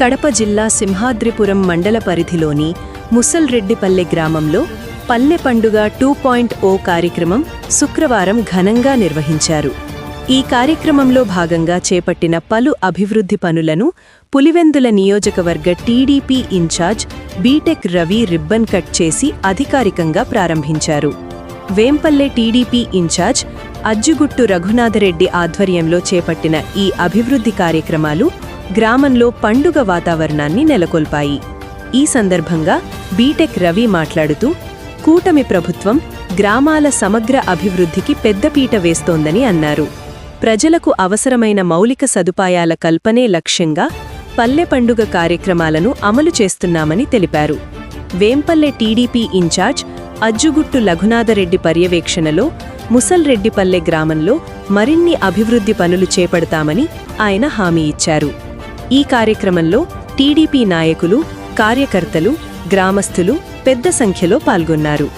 కడప జిల్లా సింహాద్రిపురం మండల పరిధిలోని ముసల్రెడ్డిపల్లె గ్రామంలో పల్లె పండుగ టూ పాయింట్ ఓ కార్యక్రమం శుక్రవారం ఘనంగా నిర్వహించారు. ఈ కార్యక్రమంలో భాగంగా చేపట్టిన పలు అభివృద్ధి పనులను పులివెందుల నియోజకవర్గ TDP incharge BTech Ravi ribbon cut చేసి అధికారికంగా ప్రారంభించారు. వేంపల్లె టీడీపీ ఇన్ఛార్జ్ అజ్జుగుట్టు రఘునాథరెడ్డి ఆధ్వర్యంలో చేపట్టిన ఈ అభివృద్ధి కార్యక్రమాలు గ్రామంలో పండుగ వాతావరణాన్ని నెలకొల్పాయి. ఈ సందర్భంగా బీటెక్ రవి మాట్లాడుతూ కూటమి ప్రభుత్వం గ్రామాల సమగ్ర అభివృద్ధికి పెద్దపీట వేస్తోందని అన్నారు. ప్రజలకు అవసరమైన మౌలిక సదుపాయాల కల్పనే లక్ష్యంగా పల్లె పండుగ కార్యక్రమాలను అమలు చేస్తున్నామని తెలిపారు. వేంపల్లె టీడీపీ ఇన్ఛార్జ్ అజ్జుగుట్టు లఘునాథరెడ్డి పర్యవేక్షణలో ముసల్రెడ్డిపల్లె గ్రామంలో మరిన్ని అభివృద్ధి పనులు చేపడతామని ఆయన హామీ ఇచ్చారు. ఈ కార్యక్రమంలో టీడీపీ నాయకులు కార్యకర్తలు గ్రామస్తులు పెద్ద సంఖ్యలో పాల్గొన్నారు.